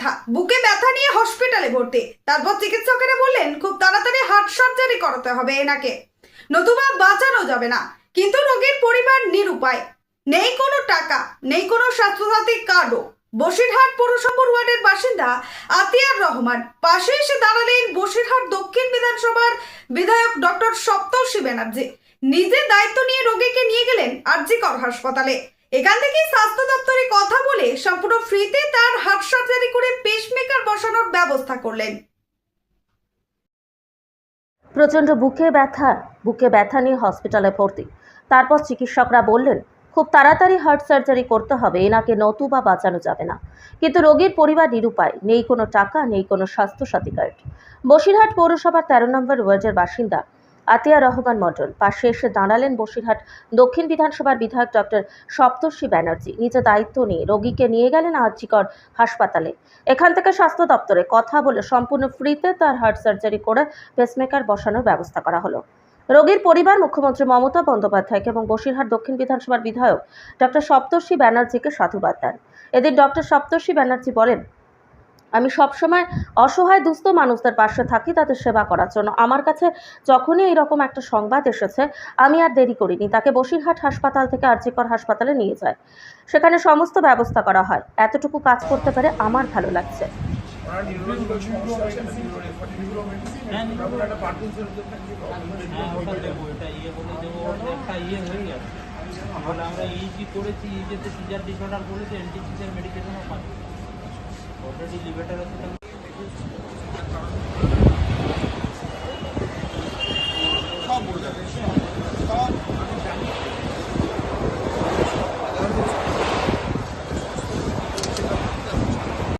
ব্যথা। বুকে ব্যথা নিয়ে হসপিটালে ভর্তি। তারপর চিকিৎসকেরা বললেন, খুব তাড়াতাড়ি হার্ট সার্জারি করাতে হবে এনাকে। নতুবা বাঁচানো যাবে না। কিন্তু রোগীর পরিবার নিরুপায়। নেই কোনো টাকা, নেই কোনো স্বাস্থ্যসাথী কার্ডও বসিরহাট পৌরসভা ওয়ার্ডের বাসিন্দা আতিয়ার রহমান। পাশে এসে দাঁড়ালেন বসিরহাট দক্ষিণ বিধানসভার বিধায়ক ডক্টর সপ্তর্ষি ব্যানার্জি। নিজে দায়িত্ব নিয়ে রোগীকে নিয়ে গেলেন আরজিকর হাসপাতালে। এখান থেকে স্বাস্থ্য দপ্তরে কথা বলে সম্পূর্ণ ফ্রিতে তার হার্ট সার্জারি করে পেসমেকার বসানোর ব্যবস্থা করলেন। প্রচণ্ড বুকে ব্যথা বুকে ব্যথা নিয়ে হসপিটালে ভর্তি। তারপর চিকিৎসকরা বললেন, খুব তাড়াতাড়ি হার্ট সার্জারি করতে হবে, এনাকে নতুবা বাঁচানো যাবে না। কিন্তু রোগীর পরিবার নিরুপায়, নেই কোনো টাকা, নেই কোনো স্বাস্থ্যসাথী কার্ড। বসিরহাট পৌরসভার তেরো নম্বর ওয়ার্ডের বাসিন্দা আতিয়া রহমান মণ্ডল। পাশে এসে দাঁড়ালেন বসিরহাট দক্ষিণ বিধানসভার বিধায়ক ডক্টর সপ্তর্ষি ব্যানার্জি। নিজে দায়িত্ব নিয়ে রোগীকে নিয়ে গেলেন আর্জিকর হাসপাতালে। এখান থেকে স্বাস্থ্য দপ্তরে কথা বলে সম্পূর্ণ ফ্রিতে তার হার্ট সার্জারি করে পেসমেকার বসানোর ব্যবস্থা করা হলো। রোগীর পরিবার, মুখ্যমন্ত্রী মমতা বন্দ্যোপাধ্যায়কে এবং বসিরহাট দক্ষিণ বিধানসভার বিধায়ক ডক্টর সপ্তর্ষি ব্যানার্জিকে সাধুবাদ দেন। এদিন ডক্টর সপ্তর্ষি ব্যানার্জি বলেন আমি সবসময় অসহায় দুস্থ মানুষদের পাশে থাকি, তাদের সেবা করার জন্য। আমার কাছে যখনই এইরকম একটা সংবাদ এসেছে, আমি আর দেরি করিনি। তাকে বসিরহাট হাসপাতাল থেকে আরজিকর হাসপাতালে নিয়ে যায়। সেখানে সমস্ত ব্যবস্থা করা হয়। এতটুকু কাজ করতে পারে আমার ভালো লাগছে। আমরা ইজি করেছি ইজেতে সিজার ডিসঅর্ডার করেছি মেডিকেশনও পাচ্ছি। Already elevator